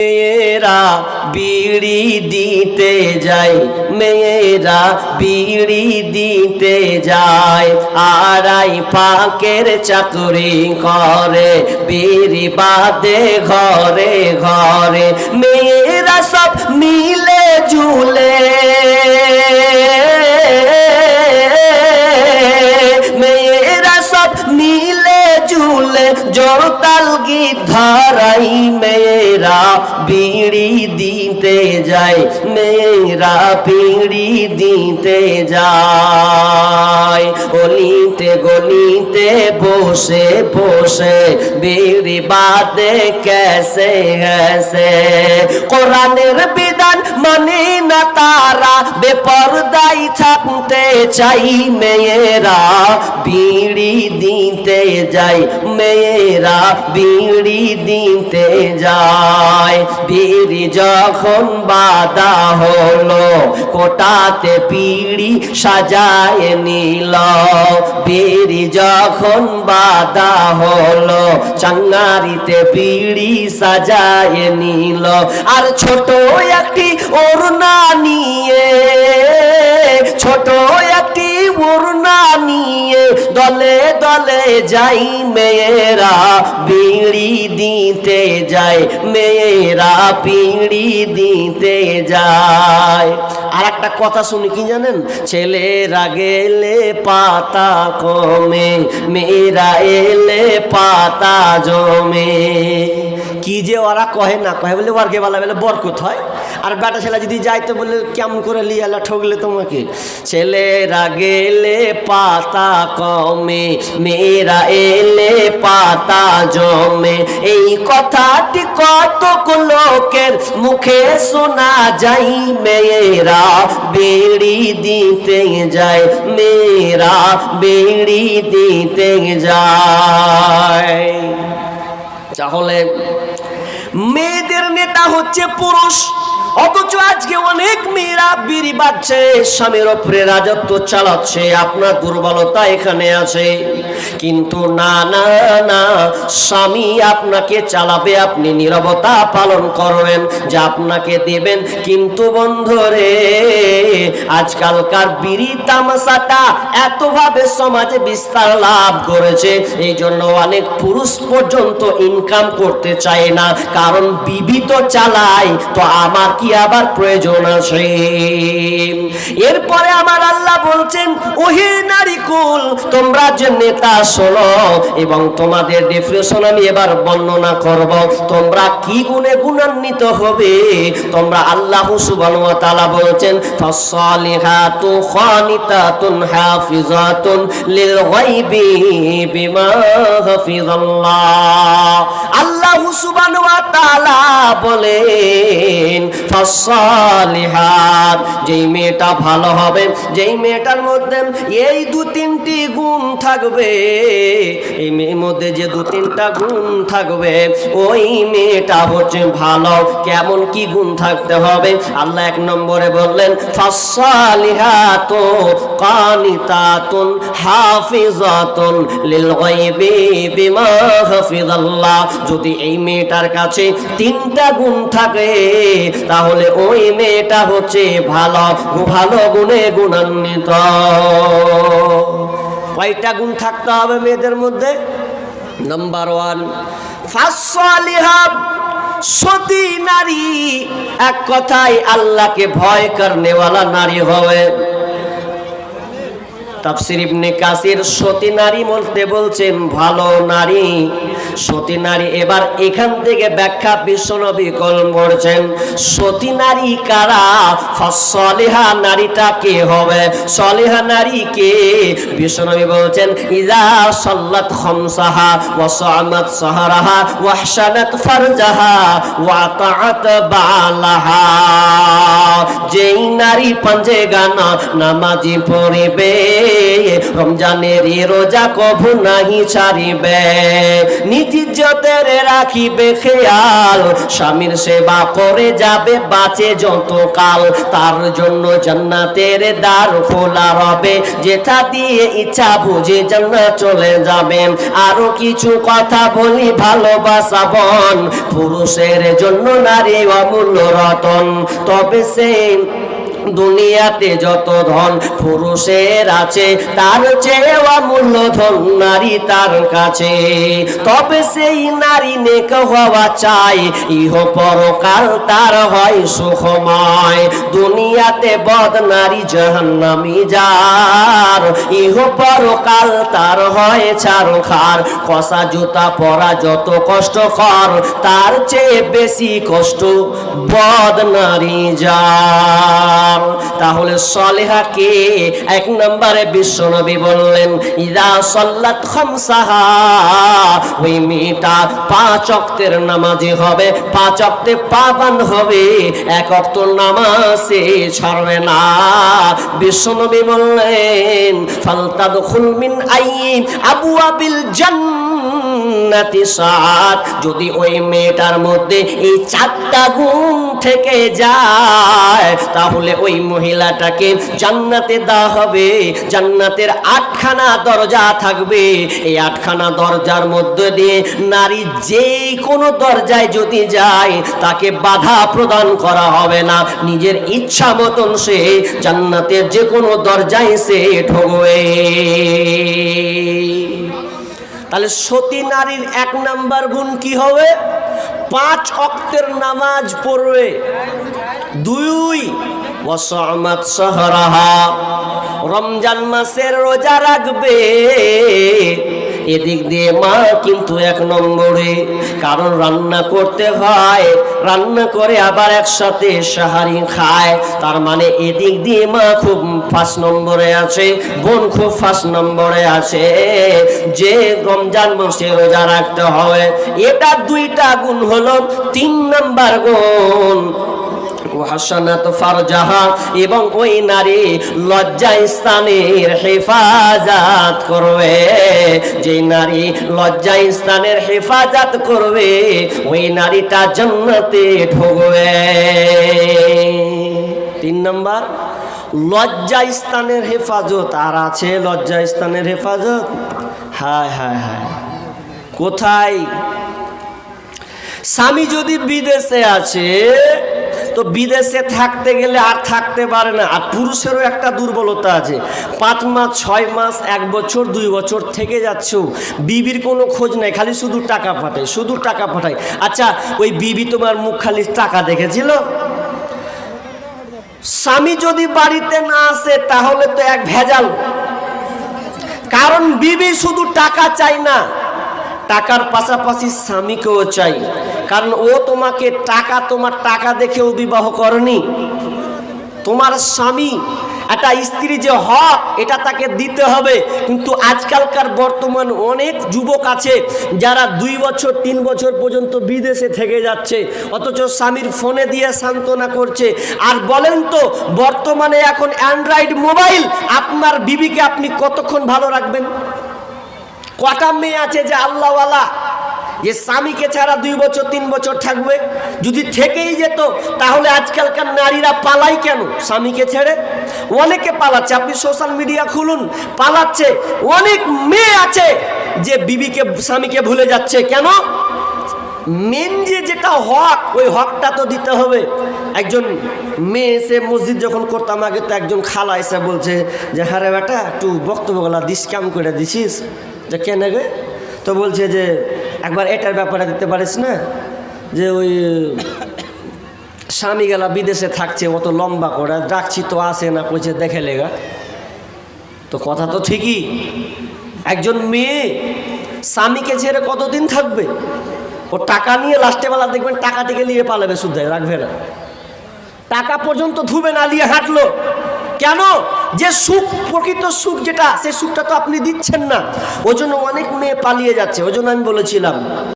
মেয়েরা বিড়ি দিতে যায়, মেয়েরা বিড়ি দিতে যায়। আড়াই পাকের চাকরি করে বিড়ি বাদে ঘরে ঘরে। মেয়েরা সব মিলে ঝুলে যায় মেয়েরা বিড়ি দিতে যায় অলিতে গলিতে বসে বসে বিড়ি বাদে কেসে গেছে কোরআনের বিধান মানে না তারা বেপরদাই থাকতে চাই মেয়েরা। বিড়ি দিতে যায় মেয়েরা, বিড়ি দিতে যায় বিড়ি যখন বাদা হলো কোটাতে পিড়ি সাজায় নিল। বেরি যখন বাদা হলো, চাঙ্গারিতে পিড়ি সাজায় নিল। আর ছোট একটি ওড়না নিয়ে, ছোট একটি ওড়না নিয়ে দলে দলে যাই মেয়েরা, বিড়ি দিতে যায় মেয়েরা পিড়ি দিতে যায় আর একটা কথা শুনি, কি জানেন? ছেলেরা গেলে পাতা কমে, মেয়েরা এলে পাতা জমে। কি যে ওরা কহে না কহে, বলে ওর গেবালা বলে বরকত হয়। আর বেটা ছেলে যদি যাইতে বলে, কেমন করে লিয়ালা ঠকলে তোমাকে? ছেলেরা গেলে পাতা কমে, মেয়েরা এলে পাতা জমে। এই কথাটি কত লোকের মুখে শোনা যাই মেয়েরা বেড়ি দিতে যায়, মেয়েরা বেড়ি দিতে যায়। তাহলে মেয়েদের নেতা হচ্ছে পুরুষ। অথচ আজকে অনেক মেয়েরা বিড়ি বাজছে স্বামীর ওপরে রাজত্ব চালাচ্ছে, আপনার দুর্বলতা এখানে আছে। কিন্তু না না না, স্বামী আপনাকে চালাবে, আপনি নিরবতা পালন করবেন, যে আপনাকে দেবেন। কিন্তু বন্ধুরে, আজকালকার বিড়ি তামাশাটা এতভাবে সমাজে বিস্তার লাভ করেছে এই জন্য অনেক পুরুষ পর্যন্ত ইনকাম করতে চায় না। কারণ বিবি তো চালায়, তো আমার কি আবার প্রয়োজন আছে? এরপরে আমার আল্লাহ বলছেন, ওহে নারী কুল, তোমরা যে নেতা শোনো এবং তোমাদের ডেফিনেশন আমি এবার বর্ণনা করব, তোমরা কি গুণে গুণান্বিত হবে? তোমরা আল্লাহ সুবহানাহু বলছেন আল্লাহ সুবহানাহু বলেন ফাসসালিহাত। যেই মেয়েটা ভালো হবে, যেই মেয়েটার মধ্যে এই দু তিনটি গুণ থাকবে, এই মেয়ের মধ্যে যে দু তিনটা গুণ থাকবে, ওই মেয়েটা হচ্ছে ভালো। কেমন কি গুণ থাকতে হবে? আল্লাহ এক নম্বরে বললেন ফাসসালিহাত কানিতাতুন হাফিজাতুন লিল গায়বি বিমা হাফিজাল্লাহ। যদি এই মেয়েটার কাছে তিনটা গুণ থাকে তাহলে ওই মেয়েটা হচ্ছে ভালো ভালো গুণে গুণান্বিত। কয়টা গুণ থাকতে হবে মেয়েদের মধ্যে? নাম্বার ওয়ান সতী নারী, এক কথায় আল্লাহকে ভয় করনেওয়ালা নারী হবে। তাফসির ইবনে কাসির সতী নারী বলতে বলছেন, ভালো নারী। সতী নারী এবার এখান থেকে ব্যাখ্যা বিশ্বনবী কলম করছেন, সতী নারী কারা? সলেহা নারীটা কে হবে? সলেহা নারী কে? বিশ্বনবী বলছেন ইজা সাল্লাত খামসাহা ওয়া সামাত সাহারাহা ওয়া হসানাত ফারজাহা ওয়া তাআত বালাহা। যেই নারী পাঞ্জে গানা নামাজি পড়িবে রমজানের রোজা কভু নাহি ছাড়িবে। নিজ ইজ্জতের রাখিবে খেয়াল, স্বামীর সেবা করে যাবে, বাঁচে যত কাল তার জন্য জান্নাতের দ্বার খোলা রবে যেটা দিয়ে ইচ্ছা বুঝে জান্নাত চলে যাবে আরও কিছু কথা বলি, ভালোবাসা বন, পুরুষের জন্য নারী অমূল্য রতন। তবে সে দুনিয়াতে যত ধন পুরুষের আছে, তার চেয়ে অমূল্য ধন নারী তার কাছে। তবে সেই নারী নেক হওয়া চাই, ইহ পরকাল তার হয় সুখময়। দুনিয়াতে বদ নারী জাহান্নামি যার, ইহ পরকাল তার হয় ছাড় খার। কষা জুতা পরা যত কষ্ট কর, তার চেয়ে বেশি কষ্ট বদ নারী যার। তাহলে সলেহাকে এক নম্বরে বিশ্বনবী বললেন, ইদা সল্লাত ওই মেয়েটা পাঁচ অক্তের নামাজি হবে, পাঁচ অক্তে পাবান হবে, এক অক্ত নামাজে ছাড়বে না। বিশ্বনবী বললেন ফালতাদ খুলমিন আই আবু আবিল জান্নাতি যদি ওই মেয়েটার মধ্যে এই চারটা গুণ থেকে যায়, তাহলে ওই মহিলাটাকে জান্নাতে দেওয়া হবে। জান্নাতের আটখানা দরজা থাকবে। এই আটখানা দরজার মধ্যে দিয়ে নারী যে কোনো দরজায় যদি যায়, তাকে বাধা প্রদান করা হবে না। নিজের ইচ্ছা মতন সে জান্নাতের যে কোনো দরজায় সে ঢোকবে। তাহলে সতী নারীর এক নাম্বার গুণ কি হবে? পাঁচ অক্তের নামাজ পড়বে। দুই ওয়াসামাত সাহরাহা। রমজান মাসের রোজা রাখবে। এদিক দিয়ে মা কিন্তু এক নম্বরে। কারণ রান্না করতে হয়, রান্না করে আবার একসাথে সাহারি খায়। তার মানে এদিক দিয়ে মা খুব ফার্স্ট নম্বরে আছে, বোন খুব ফার্স্ট নম্বরে আছে। যে রমজান মাসে রোজা রাখতে হবে, এটা দুইটা গুণ হলো তিন নাম্বার গুণ। ওয়াহাসানাত ফারজাহা এবং ওই নারী লজ্জা হেফাজত করবে। যে নারী লজ্জা হেফাজত করবে, ওই নারীটা ঢুকবে। তিন নম্বর লজ্জা স্থানের হেফাজত। আর আছে লজ্জা স্থানের হেফাজত? হায় হায় হায়। কোথায়? স্বামী যদি বিদেশে আছে তো বিদেশে থাকতে গেলে আর থাকতে পারে না। আর পুরুষেরও একটা দুর্বলতা আছে। পাঁচ মাস, ছয় মাস, এক বছর, দুই বছর থেকে যাচ্ছেও বিবির কোনো খোঁজ নাই, খালি শুধু টাকা পাঠায়, শুধু টাকা পাঠায়। আচ্ছা ওই বিবি তোমার মুখ খালি টাকা দেখেছিল? স্বামী যদি বাড়িতে না আসে, তাহলে তো এক ভেজাল। কারণ বিবি শুধু টাকা চাই না, টাকার পাশাপাশি স্বামীকেও চাই কারণ ও তোমাকে টাকা, তোমার টাকা দেখেও বিবাহ করনি। তোমার স্বামী, একটা স্ত্রী যে হক, এটা তাকে দিতে হবে। কিন্তু আজকালকার বর্তমান অনেক যুবক আছে, যারা দুই বছর, তিন বছর পর্যন্ত বিদেশে থেকে যাচ্ছে, অথচ স্বামীর ফোনে দিয়ে সান্ত্বনা করছে। আর বলেন তো, বর্তমানে এখন অ্যান্ড্রয়েড মোবাইল, আপনার বিবিকে আপনি কতক্ষণ ভালো রাখবেন? কটা মেয়ে আছে যে আল্লাহওয়ালা যে স্বামীকে ছাড়া দুই বছর, তিন বছর থাকবে, যদি থেকেই যেত, তাহলে আজকালকার নারীরা পালাই কেন? স্বামীকে ছেড়ে? অনেকে পালাচ্ছে, আপনি সোশ্যাল মিডিয়া খুলুন, পালাচ্ছে। অনেক মেয়ে আছে যে বিবিকে, স্বামীকে ভুলে যাচ্ছে। কেন? মেন যে যেটা হক, ওই হকটা তো দিতে হবে। একজন মেয়ে এসে মসজিদ যখন করতাম আগে তো একজন খালা এসে বলছে যে হ্যাঁ রে বেটা, একটু বক্তব্যগুলা দিস কেমন করে দিছিস? যে, কেন গে তো বলছে যে একবার এটার ব্যাপারে দিতে পারিস না? যে ওই স্বামী গেলা বিদেশে থাকছে, অত লম্বা করে ডাকছি তো আসে না, কইছে দেখে লেগা। তো কথা তো ঠিকই। একজন মেয়ে স্বামীকে ছেড়ে কতদিন থাকবে? ও টাকা নিয়ে লাস্টে বেলা দেখবেন টাকা থেকে নিয়ে পালাবে শুদ্ধ রাখবে না। টাকা পর্যন্ত ধুবে না, নিয়ে হাঁটলো। কেন? যে সুখ, প্রকৃত সুখ যেটা, সেই সুখটা তো আপনি দিচ্ছেন না। ওই জন্য অনেক মেয়ে পালিয়ে যাচ্ছে। ওই জন্য আমি বলেছিলাম।